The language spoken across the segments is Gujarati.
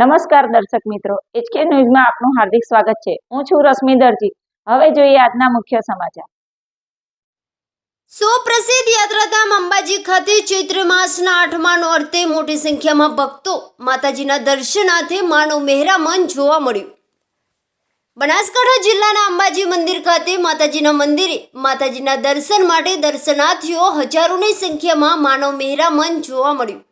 નમસ્કાર દર્શક મિત્રો એચકે ન્યૂઝમાં આપનું હાર્દિક સ્વાગત છે. હું છું રશ્મિ દરજી. હવે જોઈએ આજના મુખ્ય સમાચાર. સુપ્રસિદ્ધ યાત્રાધામ અંબાજી ખાતે ચૈત્ર માસના આઠમા અર્થે મોટી સંખ્યામાં ભક્તો માતાજીના દર્શનાર્થે માનવ મહેરામન જોવા મળ્યું. બનાસકાંઠા જિલ્લાના અંબાજી મંદિર ખાતે માતાજીના મંદિરે માતાજીના દર્શન માટે દર્શનાર્થીઓ હજારોની સંખ્યામાં માનવ મહેરામન જોવા મળ્યું.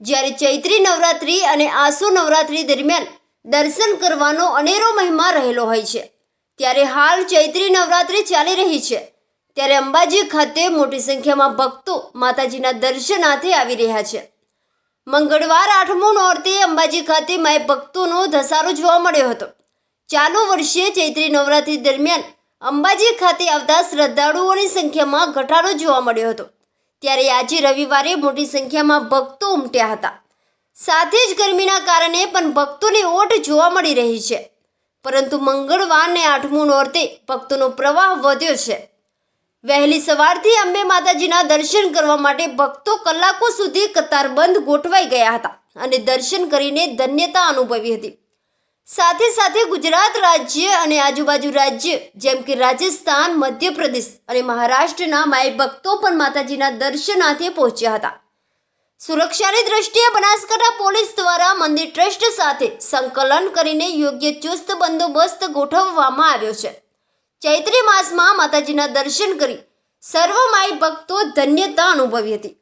જ્યારે ચૈત્રી નવરાત્રી અને આસો નવરાત્રી દરમિયાન દર્શન કરવાનો અનેરો મહિમા રહેલો હોય છે. ત્યારે હાલ ચૈત્રી નવરાત્રી ચાલી રહી છે. ત્યારે અંબાજી ખાતે મોટી સંખ્યામાં ભક્તો માતાજીના દર્શનાર્થે આવી રહ્યા છે. મંગળવાર આઠમું નોરતે અંબાજી ખાતે માય ભક્તોનો ધસારો જોવા મળ્યો હતો. ચાલુ વર્ષે ચૈત્રી નવરાત્રી દરમિયાન અંબાજી ખાતે આવતા શ્રદ્ધાળુઓની સંખ્યામાં ઘટાડો જોવા મળ્યો હતો. ત્યારે આજે રવિવારે મોટી સંખ્યામાં ભક્તો ઉમટ્યા હતા. સાથે જ ગરમીના કારણે પણ ભક્તોની ઓટ જોવા મળી રહી છે. પરંતુ મંગળવારને આઠમું નોરતે ભક્તોનો પ્રવાહ વધ્યો છે. વહેલી સવારથી અંબે માતાજીના દર્શન કરવા માટે ભક્તો કલાકો સુધી કતારબંધ ગોઠવાઈ ગયા હતા અને દર્શન કરીને ધન્યતા અનુભવી હતી. સાથે સાથે ગુજરાત રાજ્ય અને આજુબાજુ રાજ્ય, જેમ કે રાજસ્થાન, મધ્યપ્રદેશ અને મહારાષ્ટ્રના માય ભક્તો પણ માતાજીના દર્શનાર્થે પહોંચ્યા હતા. સુરક્ષાની દ્રષ્ટિએ બનાસકાંઠા પોલીસ દ્વારા મંદિર ટ્રસ્ટ સાથે સંકલન કરીને યોગ્ય ચુસ્ત બંદોબસ્ત ગોઠવવામાં આવ્યો છે. ચૈત્રી માસમાં માતાજીના દર્શન કરી સર્વ માય ભક્તો ધન્યતા અનુભવી હતી.